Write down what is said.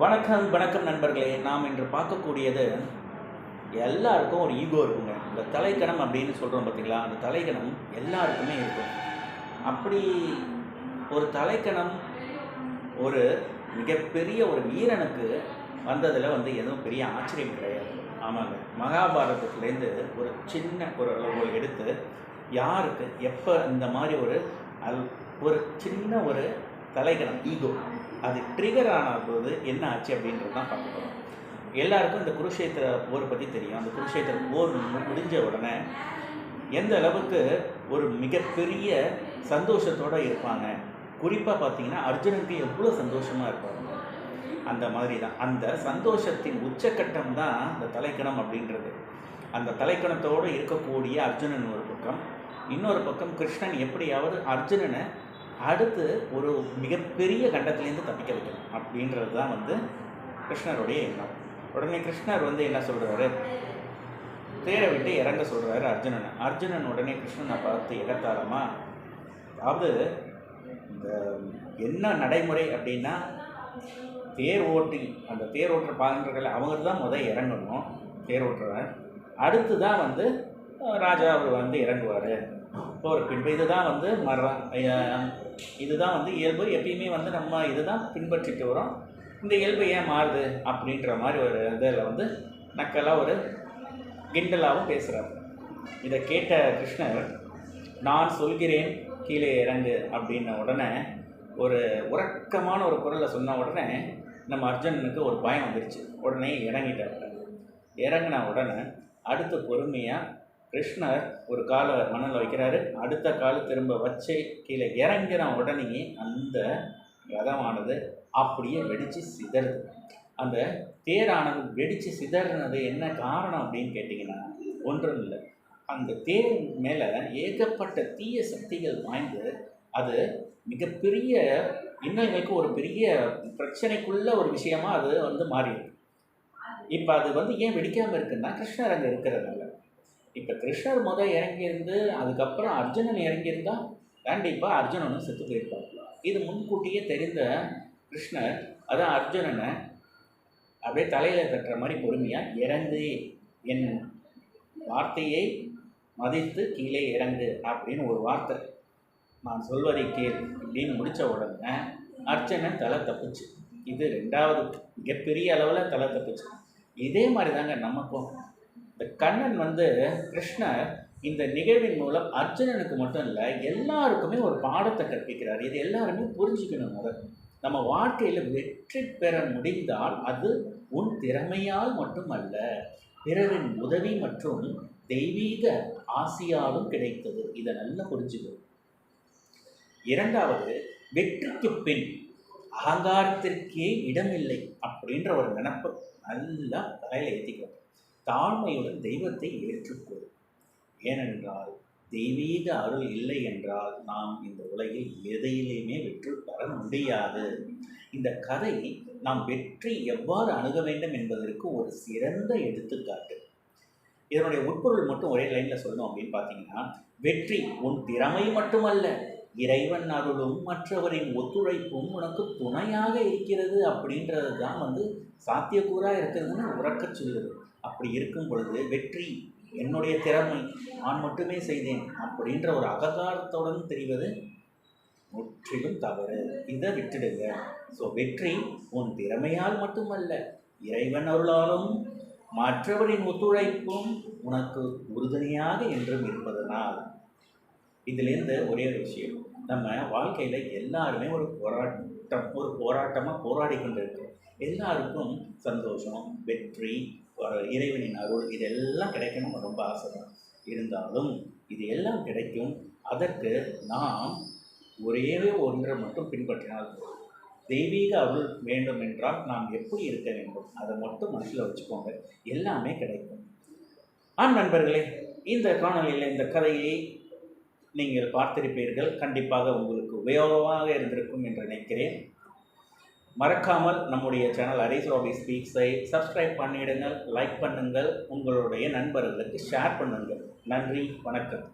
வணக்கம் வணக்கம் நண்பர்களே. நாம் இன்று பார்க்கக்கூடியது எல்லாருக்கும் ஒரு ஈகோ இருக்குங்க. இந்த தலைக்கணம் அப்படின்னு சொல்கிறோம் பார்த்தீங்களா அந்த தலைக்கணம் எல்லாருக்குமே இருக்கும். அப்படி ஒரு தலைக்கணம் ஒரு மிகப்பெரிய ஒரு வீரனுக்கு வந்ததில் வந்து எதுவும் பெரிய ஆச்சரியம் கிடையாது. ஆமாங்க. மகாபாரதத்துலேருந்து ஒரு சின்ன ஒரு அளவுகள் எடுத்து யாருக்கு எப்போ இந்த மாதிரி ஒரு அல் ஒரு சின்ன ஒரு தலைகணம் ஈகோ அது ட்ரிகர் ஆன போது என்ன ஆச்சு அப்படின்றது தான் பார்க்க போகிறோம் எல்லாருக்கும் இந்த குருஷேத்திர போர் பற்றி தெரியும். அந்த குருஷேத்திர போர் முடிஞ்ச உடனே எந்த அளவுக்கு ஒரு மிகப்பெரிய சந்தோஷத்தோடு இருப்பாங்க? குறிப்பாக பார்த்தீங்கன்னா அர்ஜுனனுக்கு எவ்வளோ சந்தோஷமாக இருப்பாங்க? அந்த மாதிரி தான் அந்த சந்தோஷத்தின் உச்சக்கட்டம் தான் அந்த தலைக்கணம் அப்படின்றது. அந்த தலைக்கணத்தோடு இருக்கக்கூடிய அர்ஜுனன் ஒரு பக்கம் இன்னொரு பக்கம் கிருஷ்ணன் எப்படியாவது அர்ஜுனனை அடுத்து ஒரு மிகப்பெரிய கண்டத்திலேருந்து தப்பிக்க வைக்கணும் அப்படின்றது தான் வந்து கிருஷ்ணருடைய எண்ணம். உடனே கிருஷ்ணர் வந்து என்ன சொல்கிறாரு தேரை விட்டு இறங்க சொல்கிறாரு அர்ஜுனன். அர்ஜுனன் உடனே கிருஷ்ணனை பார்த்து இறத்தாரமா அதாவது இந்த என்ன நடைமுறை அப்படின்னா தேர் ஓட்டி அந்த தேர் ஓட்டுற பாகன்கள் அவங்க தான் முதல் இறங்கணும் தேர் ஓட்டுறவன். அடுத்து தான் வந்து ராஜா அவர் வந்து இறங்குவார். போர் பின்பு இதுதான் வந்து மரம் இதுதான் வந்து இயல்பு. எப்பயுமே வந்து நம்ம இதுதான் பின்பற்றிட்டு வரோம். இந்த இயல்பு ஏன் மாறுது அப்படின்ற மாதிரி ஒரு இதில் வந்து நக்கலாக ஒரு கிண்டலாகவும் பேசுகிறார் இதை கேட்ட கிருஷ்ணர் நான் சொல்கிறேன் கீழே இறங்கு அப்படின்ன உடனே ஒரு உறக்கமான ஒரு குரலை சொன்ன உடனே நம்ம அர்ஜுனனுக்கு ஒரு பயம் வந்துருச்சு. உடனே இறங்கிட்டார். இறங்கின உடனே அடுத்து பொறுமையாக கிருஷ்ணர் ஒரு காலை மணலில் வைக்கிறாரு. அடுத்த கால் திரும்ப வச்சு கீழே இறங்கிற உடனேயே அந்த ரதமானது அப்படியே வெடித்து சிதறுது. அந்த தேரானது வெடித்து சிதறினது என்ன காரணம் அப்படின்னு கேட்டிங்கன்னா ஒன்றும் இல்லை. அந்த தேர் மேலே ஏகப்பட்ட தீய சக்திகள் வாய்ந்து அது மிகப்பெரிய இன்னல்களுக்கு ஒரு பெரிய பிரச்சனைக்குள்ள ஒரு விஷயமா அது வந்து மாறிடுது இப்போ அது வந்து ஏன் வெடிக்காமல் இருக்குன்னா கிருஷ்ணர் அங்கே இருக்கிறதுனால. இப்போ கிருஷ்ணர் முதல் இறங்கியிருந்து அதுக்கப்புறம் அர்ஜுனன் இறங்கியிருந்தா கண்டிப்பாக அர்ஜுனனும் செத்து போயிருப்பார். இது முன்கூட்டியே தெரிந்த கிருஷ்ணர் அதான் அர்ஜுனனை அப்படியே தலையில் தட்டுற மாதிரி பொறுமையாக இறங்கு என் வார்த்தையை மதித்து கீழே இறங்கு அப்படின்னு ஒரு வார்த்தை. நான் சொல்வதை கேள் அப்படின்னு முடித்த உடனே அர்ச்சனன் தலை தப்புச்சு. இது ரெண்டாவது மிகப்பெரிய அளவில் தலை தப்புச்சு. இதே மாதிரி தாங்க நமக்கும். இந்த கண்ணன் வந்து கிருஷ்ணர் இந்த நிகழ்வின் மூலம் அர்ஜுனனுக்கு மட்டும் இல்லை எல்லாருக்குமே ஒரு பாடத்தை கற்பிக்கிறார். இது எல்லாருமே புரிஞ்சுக்கணும் முதல் நம்ம வாழ்க்கையில் வெற்றி பெற முடிந்தால் அது உன் திறமையால் மட்டுமல்ல பிறரின் உதவி மற்றும் தெய்வீக ஆசியாலும் கிடைத்தது. இதை நல்லா புரிஞ்சுக்கணும் இரண்டாவது வெற்றிக்கு பின் அகங்காரத்திற்கே இடமில்லை அப்படின்ற ஒரு நினப்பு நல்லா தலையில் ஏற்றிக்கணும் தாழ்மையுடன் தெய்வத்தை ஏற்றுக்கொள். ஏனென்றால் தெய்வீக அருள் இல்லை என்றால் நாம் இந்த உலகில் எதையிலையுமே வெற்றி பெற முடியாது. இந்த கதை நாம் வெற்றி எவ்வாறு அணுக வேண்டும் என்பதற்கு ஒரு சிறந்த எடுத்துக்காட்டு. இதனுடைய உட்பொருள் மட்டும் ஒரே லைனில் சொல்லணும் அப்படின்னு பார்த்தீங்கன்னா வெற்றி உன் திறமை மட்டுமல்ல இறைவன் அருளும் மற்றவரின் ஒத்துழைப்பும் உனக்கு துணையாக இருக்கிறது அப்படின்றது தான் வந்து சாத்தியக்கூறாக இருக்கிறதுன்னு உறக்கச் சொல்லுது. அப்படி இருக்கும் பொழுது வெற்றி என்னுடைய திறமை நான் மட்டுமே செய்தேன் அப்படின்ற ஒரு அகங்காரத்துடன் தெரிவது முற்றிலும் தவறு. இதை விட்டுடுங்க. ஸோ வெற்றி உன் திறமையால் மட்டுமல்ல இறைவன் அருளாலும் மற்றவரின் ஒத்துழைப்பும் உனக்கு உறுதுணையாக என்றும் இருப்பதனால். இதுலேருந்து ஒரே ஒரு விஷயம். நம்ம வாழ்க்கையில் எல்லாருமே ஒரு போராட்டம் ஒரு போராட்டமாக போராடி கொண்டு இருக்கிறோம் எல்லாருக்கும் சந்தோஷம் வெற்றி இறைவனின் அருள் இதெல்லாம் கிடைக்கணும் ரொம்ப ஆசைதான் இருந்தாலும் இது எல்லாம் கிடைக்கும். அதற்கு நாம் ஒரே ஒன்றை மட்டும் பின்பற்றினால் போதும். தெய்வீக அருள் வேண்டும் என்றால் நாம் எப்படி இருக்க வேண்டும்? அதை மட்டும் மனசில் வச்சுக்கோங்க. எல்லாமே கிடைக்கும். ஆம் நண்பர்களே இந்த காணொலியில் இந்த கதையை நீங்கள் பார்த்திருப்பீர்கள் கண்டிப்பாக உங்களுக்கு உபயோகமாக இருந்திருக்கும் என்று நினைக்கிறேன். மறக்காமல் நம்முடைய சேனல் ஹரிஸ் ராபி ஸ்பீக்ஸை சப்ஸ்கிரைப் பண்ணிடுங்கள் லைக் பண்ணுங்கள் உங்களுடைய நண்பர்களுக்கு ஷேர் பண்ணுங்கள். நன்றி வணக்கம்.